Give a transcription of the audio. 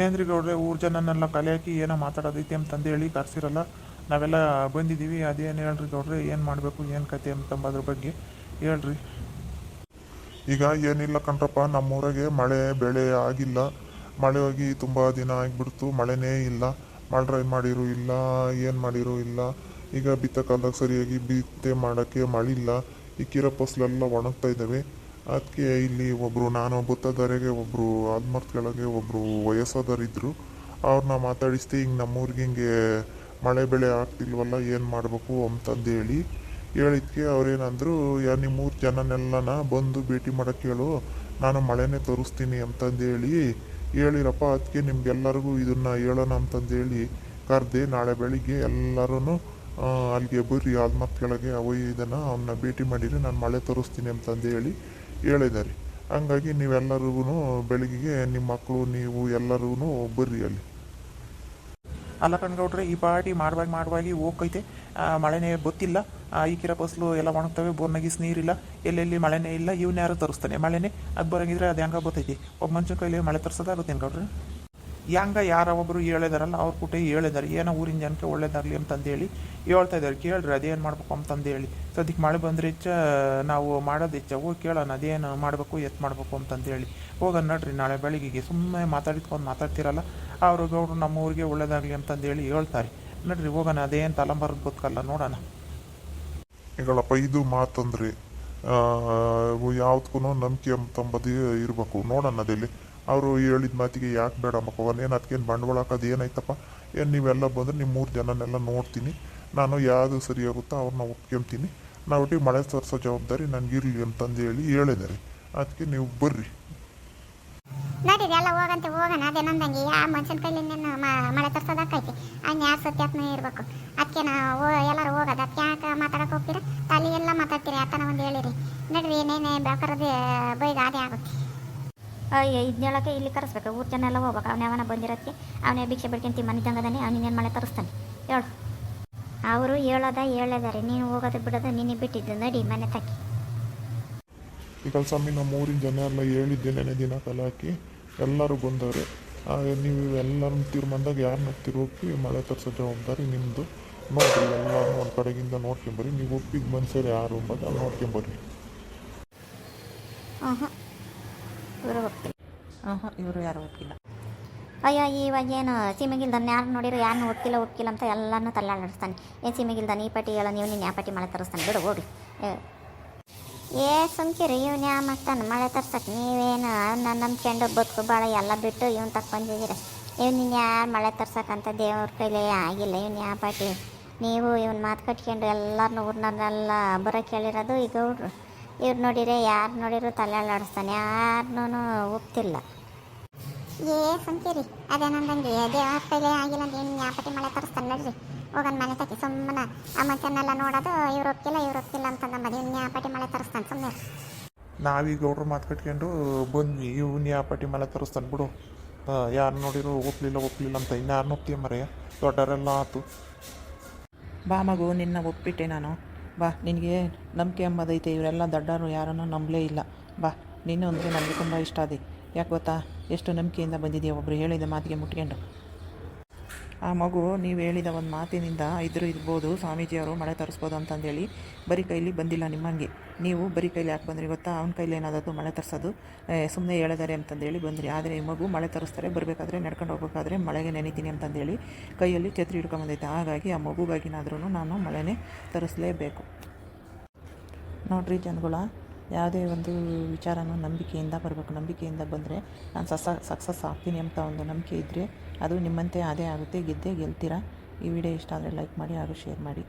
ಏನ್ರಿ ಗೌಡ್ರೆ ಊರ್ ಜನನೆಲ್ಲ ಕಲೆ ಹಾಕಿ ಏನೋ ಮಾತಾಡೋದೈತಿ ಅಂತಂದು ಹೇಳಿ ಕರ್ಸಿರಲ್ಲ. ನಾವೆಲ್ಲ ಬಂದಿದ್ದೀವಿ. ಅದೇನು ಹೇಳ್ರಿ ಗೌಡ್ರೆ? ಏನು ಮಾಡಬೇಕು? ಏನು ಕತೆ? ಅಂತಂಬದ್ರ ಬಗ್ಗೆ ಹೇಳ್ರಿ. ಈಗ ಏನಿಲ್ಲ ಕಣ್ರಪ್ಪ. ನಮ್ಮೂರಾಗೆ ಮಳೆ, ಬೆಳೆ ಆಗಿಲ್ಲ. ಮಳೆ ಹೋಗಿ ತುಂಬ ದಿನ ಆಗಿಬಿಡ್ತು. ಮಳೆನೇ ಇಲ್ಲ. ಮಳೆ ಡ್ರೈ ಮಾಡಿರೋ ಇಲ್ಲ. ಏನು ಮಾಡಿರೋ ಇಲ್ಲ. ಈಗ ಬಿತ್ತ ಕಾಲದಾಗ ಸರಿಯಾಗಿ ಬಿತ್ತೆ ಮಾಡೋಕ್ಕೆ ಮಳಿಲ್ಲ. ಇಕ್ಕಿರೋ ಫಸಲೆಲ್ಲ ಒಣಗ್ತಾ ಇದ್ದಾವೆ. ಅದಕ್ಕೆ ಇಲ್ಲಿ ಒಬ್ಬರು ನಾನು ಭತ್ತದವರೆಗೆ ಒಬ್ಬರು ಆಲ್ಮರ್ತ್ ಕೆಳಗೆ ಒಬ್ಬರು ವಯಸ್ಸಾದವರಿದ್ದರು ಅವ್ರನ್ನ ಮಾತಾಡಿಸ್ತಿ, ಹಿಂಗೆ ನಮ್ಮೂರಿಗೆ ಹಿಂಗೆ ಮಳೆ ಬೆಳೆ ಆಗ್ತಿಲ್ವಲ್ಲ, ಏನು ಮಾಡಬೇಕು? ಅಂತಂದು ಹೇಳಿ ಹೇಳಿದ್ಕೆ ಅವ್ರೇನಂದರು, ಯಾ, ನಿಮ್ಮೂರು ಜನನೆಲ್ಲನ ಬಂದು ಭೇಟಿ ಮಾಡೋಕ್ಕೆ ಹೇಳು, ನಾನು ಮಳೆನೇ ತೋರಿಸ್ತೀನಿ ಅಂತಂದು ಹೇಳಿ ಹೇಳಿರಪ್ಪ ಅದಕ್ಕೆ ನಿಮ್ಗೆಲ್ಲರಿಗೂ ಇದನ್ನು ಹೇಳೋಣ ಅಂತಂದೇಳಿ ಕರೆದೆ, ನಾಳೆ ಬೆಳಿಗ್ಗೆ ಎಲ್ಲರೂ ಅಲ್ಲಿಗೆ ಬರ್ರಿ ಆಲ್ಮತ್ ಕೆಳಗೆ ಅವ ಇದನ್ನು ಅವನ್ನ ಭೇಟಿ ಮಾಡಿರಿ, ನಾನು ಮಳೆ ತೋರಿಸ್ತೀನಿ ಅಂತಂದು ಹೇಳಿ ಹೇಳಿದ್ದಾರೆ. ಹಂಗಾಗಿ ನೀವೆಲ್ಲರಿಗೂ ಬೆಳಿಗ್ಗೆ ನಿಮ್ಮ ಮಕ್ಕಳು, ನೀವು ಎಲ್ಲರೂ ಬರ್ರಿ ಅಲ್ಲಿ. ಅಲ್ಲ ಕಣ್ಗೌಡ್ರೆ ಈ ಪಾರ್ಟಿ ಮಾಡುವಾಗ ಮಾಡುವಾಗಿ ಹೋಗೈತೆ ಮಳೆನೇ ಗೊತ್ತಿಲ್ಲ. ಈಕಿರೋ ಫಸಲು ಎಲ್ಲ ಒಣಗ್ತವೆ, ಬೋರ್ನಾಗಿಸ್ ನೀರಿಲ್ಲ. ಎಲ್ಲೆಲ್ಲಿ ಮಳೆನೇ ಇಲ್ಲ ಇವನ್ನ ಯಾರು ತರಿಸ್ತಾನೆ? ಮಳೆನೇ ಅದು ಬರಂಗಿದ್ರೆ ಅದು ಹೆಂಗ ಬರ್ತೈತಿ. ಒಬ್ಬ ಮನುಷ್ಯನ ಕೈಲಿ ಮಳೆ ತರಿಸೋದಾಗುತ್ತೆ ಗೌಡ್ರೆ ಹೆಂಗ ಯಾರ ಒಬ್ಬರು ಹೇಳಿದಾರಲ್ಲ, ಅವ್ರ ಕೂಟ ಹೇಳಿದಾರೆ, ಏನೋ ಊರಿನ ಜನಕ್ಕೆ ಒಳ್ಳೇದಾಗಲಿ ಅಂತಂದೇಳಿ ಹೇಳ್ತಾ ಇದ್ದಾರೆ. ಕೇಳ್ರಿ, ಅದೇನು ಮಾಡ್ಬೇಕು ಅಂತಂದೇಳಿ ಸದ್ಯಕ್ಕೆ ಮಳೆ ಬಂದ್ರೆ ಹೆಚ್ಚ ನಾವು ಮಾಡೋದು ಹೆಚ್ಚ ಹೋಗಿ ಕೇಳೋಣ, ಅದೇನು ಮಾಡಬೇಕು ಎತ್ ಮಾಡಬೇಕು ಅಂತಂದೇಳಿ ಹೋಗೋಣ ನಡ್ರಿ, ನಾಳೆ ಬೆಳಿಗ್ಗೆಗೆ ಸುಮ್ಮನೆ ಮಾತಾಡಿಕೊಂಡು ಮಾತಾಡ್ತಿರಲ್ಲ, ಅವರು ಗೌಡ್ರು ನಮ್ಮ ಊರಿಗೆ ಒಳ್ಳೇದಾಗಲಿ ಅಂತಂದೇಳಿ ಹೇಳ್ತಾರೆ. ನಡ್ರಿ, ಹೋಗೋಣ, ಅದೇನು ತಲಂಬರ್ ಗೊತ್ತಲ್ಲ, ನೋಡೋಣ. ಹೇಳಪ್ಪ ಇದು ಮಾತಂದ್ರೆ ಯಾವ್ದಕ್ಕೂ ನಂಬಿಕೆ ತಂಬದಿ ಇರಬೇಕು. ನೋಡೋಣ ಅದಲ್ಲಿ ಅವರು ಹೇಳಿದ ಮಾತಿಗೆ ಯಾಕೆ ಬೇಡ ಏನು ಅದಕ್ಕೇನು ಬಂಡವಾಳ ಹಾಕೋದು ಏನಾಯ್ತಪ್ಪ? ಏನು ನೀವೆಲ್ಲ ಬಂದ್ರೆ ನಿಮ್ಮ ಮೂರು ಜನನೆಲ್ಲ ನೋಡ್ತೀನಿ. ನಾನು ಯಾವುದು ಸರಿ ಆಗುತ್ತೋ ಅವ್ರನ್ನ ಒಪ್ಕೊಂತೀನಿ ನಾವೊಟ್ಟಿಗೆ ಮಳೆ ತರಿಸೋ ಜವಾಬ್ದಾರಿ ನನಗಿರಲಿ ಅಂತಂದು ಹೇಳಿ ಹೇಳಿದ್ದಾರೆ. ಅದಕ್ಕೆ ನೀವು ಬರ್ರಿ. ನಡೀರಿ, ಎಲ್ಲ ಹೋಗಂತೆ, ಹೋಗೋಣ. ಅದೇ ನಂದಂಗೆ. ಆ ಮನುಷ್ಯನ ಕೈಲಿ ಮಳೆ ತರ್ಸೋದಕ್ಕೈತಿ ಹಂಗೆ ಯಾರು ಸತ್ಯಾತ್ಮ ಇರಬೇಕು ಅದಕ್ಕೆ ನಾವು ಎಲ್ಲರೂ ಹೋಗೋದು ಅದಕ್ಕೆ ಯಾಕೆ ಮಾತಾಡಕ್ಕೆ ಹೋಗ್ತೀರಾ ತಲೆ ಎಲ್ಲ ಮಾತಾಡ್ತೀರಿ ಆತನ ಒಂದು ಹೇಳಿರಿ ನಡ್ರಿ ಏನೇನೇ ಬೇಕಾರದೆ ಬೈಗ ಅದೇ ಆಗುತ್ತೆ ಇದನ್ನ ಇಲ್ಲಿ ಕರೆಸ್ಬೇಕು. ಊರು ಜನ ಎಲ್ಲ ಹೋಗ್ಬೇಕು. ಅವನೇ ಅವನ ಬಂದಿರತ್ತೆ. ಅವನೇ ಭಿಕ್ಷೆ ಬಿಡ್ಕೊಂತಿ ಮನೆ ತಂಗದಾನೆ ಅವನಿನ್ನೇನು ಮಳೆ ತರಿಸ್ತಾನೆ. ಹೇಳು. ಅವರು ಹೇಳೋದ ಹೇಳಿದಾರೆ. ನೀನು ಹೋಗೋದು ಬಿಡೋದು ನೀನೇ ಬಿಟ್ಟಿದ್ದು. ನಡಿ ಮನೆ ತಕ್ಕಿ. ಇಕಲ್ ಸ್ವಾಮಿ ನಮ್ಮ ಊರಿನ ಜನ ಎಲ್ಲ ಹೇಳಿದ್ದೆ ನೆನೆ ದಿನ ಕಲಾಕಿ. ಹಾಕಿ ಎಲ್ಲರೂ ಬಂದವ್ರೆ. ನೀವು ಎಲ್ಲರೂ ತೀರ್ಮಾನದಾಗ ಯಾರನ್ನ ತಿರುಗಿ ಮಳೆ ತರಿಸೋ ಜವಾಬ್ದಾರಿ ನಿಮ್ಮದು ನೋಡ್ರಿ ಎಲ್ಲರೂ ಒಂದು ಕಡೆಗಿಂದ ನೋಡ್ಕೊಂಬರ್ರಿ. ನೀವು ಒಪ್ಪಿದ ಮನುಷ್ಯರು ಯಾರು ಅಂಬೋದು ನೋಡ್ಕೊಂಬರ್ರಿ. ಇವರು ಹೋಗ್ತಿಲ್ಲ ಹಾಂ ಇವರು ಯಾರು ಒಪ್ಪಿಲ್ಲ ಅಯ್ಯೋ ಇವಾಗ ಏನು ಸೀಮೆಗಿಲ್ದನ್ನ ಯಾರು ನೋಡಿರೋ ಯಾರು ಒಪ್ಪಿಲ್ಲ ಒಪ್ಪಿಲ್ಲ ಅಂತ ಎಲ್ಲನೂ ತಲ್ಲಾಡಿಸ್ತಾನೆ. ಏನು ಸೀಮೆಗಿಲ್ದಾನೆ ಈ ಪಟ್ಟಿ ಹೇಳೋ ನೀವು ನೀನು ಯಾವ ಪಟ್ಟಿ ಮಳೆ ತರಿಸ್ತಾನೆ ಬಿಡು ಹೋಗಿ. ಏ, ಸುಮ್ಕಿರಿ ಇವ್ನು ಯಾವ ಮಾಡ್ತಾನೆ ಮಳೆ ತರ್ಸಕ್ಕೆ ನೀವೇನು ಅವನ್ನ ನಂಬ್ಕೊಂಡು ಬದುಕು ಭಾಳ ಎಲ್ಲ ಬಿಟ್ಟು ಇವ್ನು ತಕ್ಕ ಬಂದಿದ್ದೀರ. ಇವ್ನು ನೀನು ಯಾರು ಮಳೆ ತರ್ಸಕ್ಕಂತ ದೇವ್ರ ಕೈಲೇ ಆಗಿಲ್ಲ ಇವ್ನು ಯಾವ ಪಾಟಿ ನೀವು ಇವ್ನ ಮಾತು ಕಟ್ಕೊಂಡು ಎಲ್ಲರನ್ನೂ ಊರ್ನವ್ರನ್ನೆಲ್ಲ ಬರೋಕ್ಕೆ ಹೇಳಿರೋದು ಈಗ ಹುಡ್ರು ಇವ್ರು ನೋಡಿರೆ ಯಾರು ನೋಡಿರೋ ತಲೆ ಅಲ್ಲಾಡಿಸ್ತಾನೆ ಯಾರನ್ನೂ ಒಪ್ತಿಲ್ಲ. ಏ ಸಂತೀರಿ ಅದೇ ನಂದಂಗೆ ದೇವ್ರ ಆಗಿಲ್ಲ ಅಂತ ಏನು ಯಾಪಟ್ಟಿ ಮಳೆ ತರಿಸ್ತಾನೆ ನೋಡ್ರಿ. ಹೋಗನ್ ಮನೆ ತಕ್ಕಿ ಸುಮ್ಮನೆ ಆ ಮನುಷ್ಯನೆಲ್ಲ ನೋಡೋದು ಇವ್ರು ಒಪ್ಪಿಲ್ಲ ಇವ್ರು ಒಪ್ಪಿಲ್ಲ ಅಂತಂದ ಇವ್ನು ಯಾಪಟ್ಟಿ ಮಳೆ ತರಿಸ್ತಾನೆ ಸುಮ್ಮನೆ ನಾವೀಗ ಗೌಡ್ರು ಮಾತು ಕಟ್ಕೊಂಡು ಬಂದ್ವಿ ಇವ್ನು ಯಾಪಟಿ ಪಟ್ಟಿ ಮೇಲೆ ತರಿಸ್ತಾನೆ ಬಿಡು. ಯಾರು ನೋಡಿರು ಒಪ್ಲಿಲ್ಲ ಒಪ್ಲಿಲ್ಲ ಅಂತ ಇನ್ನು ಯಾರನ್ನ ಒಪ್ತೀಯ ಮರೆಯ? ದೊಡ್ಡವರೆಲ್ಲ ಆತು. ಬಾ ಮಗು ನಿನ್ನ ಒಪ್ಪಿಟ್ಟೆ ನಾನು. ಬಾ, ನಿನಗೆ ನಂಬಿಕೆ ಎಂಬುದೈತೆ ಇವರೆಲ್ಲ ದೊಡ್ಡವರು ಯಾರನ್ನೂ ನಂಬಲೇ ಇಲ್ಲ. ಬಾ ನೀನು ಅಂದರೆ ನನಗೆ ತುಂಬ ಇಷ್ಟ ಅದೇ ಯಾಕೆ ಗೊತ್ತಾ? ಎಷ್ಟು ನಂಬಿಕೆಯಿಂದ ಬಂದಿದೆಯಾ ಒಬ್ಬರು ಹೇಳಿದ ಮಾತಿಗೆ ಮುಟ್ಕೊಂಡು. ಆ ಮಗು ನೀವು ಹೇಳಿದ ಒಂದು ಮಾತಿನಿಂದ ಇದ್ರೂ ಇರ್ಬೋದು, ಸ್ವಾಮೀಜಿಯವರು ಮಳೆ ತರಿಸ್ಬೋದು ಅಂತಂದೇಳಿ ಬರೀ ಕೈಲಿ ಬಂದಿಲ್ಲ ನಿಮ್ಮಂಗೆ. ನೀವು ಬರೀ ಕೈಲಿ ಯಾಕೆ ಬಂದ್ರಿ ಗೊತ್ತಾ? ಅವ್ನ ಕೈಲಿ ಏನಾದದ್ದು ಮಳೆ ತರಿಸೋದು. ಸುಮ್ಮನೆ ಹೇಳಿದಾರೆ ಅಂತಂದೇಳಿ ಬಂದ್ರಿ. ಆದರೆ ಈ ಮಗು ಮಳೆ ತರಿಸ್ತಾರೆ, ಬರಬೇಕಾದ್ರೆ ನಡ್ಕೊಂಡು ಹೋಗ್ಬೇಕಾದ್ರೆ ಮಳೆಗೆ ನೆನಿತೀನಿ ಅಂತಂದೇಳಿ ಕೈಯಲ್ಲಿ ಛತ್ರಿ ಹಿಡ್ಕೊಂಬಂದೈತೆ. ಹಾಗಾಗಿ ಆ ಮಗುಗಾಗಿನಾದ್ರೂ ನಾನು ಮಳೆನೇ ತರಿಸ್ಲೇಬೇಕು. ನೋಡ್ರಿ ಜನಗಳ ಯಾವುದೇ ಒಂದು ವಿಚಾರನೂ ನಂಬಿಕೆಯಿಂದ ಬರಬೇಕು, ನಂಬಿಕೆಯಿಂದ ಬಂದರೆ ನಾನು ಸಸ, ಸಕ್ಸಸ್ ಆಗ್ತೀನಿ ಅಂತ ಒಂದು ನಂಬಿಕೆ ಇದ್ದರೆ ಅದು ನಿಮ್ಮಂತೆ ಅದೇ ಆಗುತ್ತೆ. ಗೆದ್ದೇ ಗೆಲ್ತೀರಾ? ಈ ವಿಡಿಯೋ ಇಷ್ಟ ಆದರೆ ಲೈಕ್ ಮಾಡಿ ಹಾಗೂ ಶೇರ್ ಮಾಡಿ.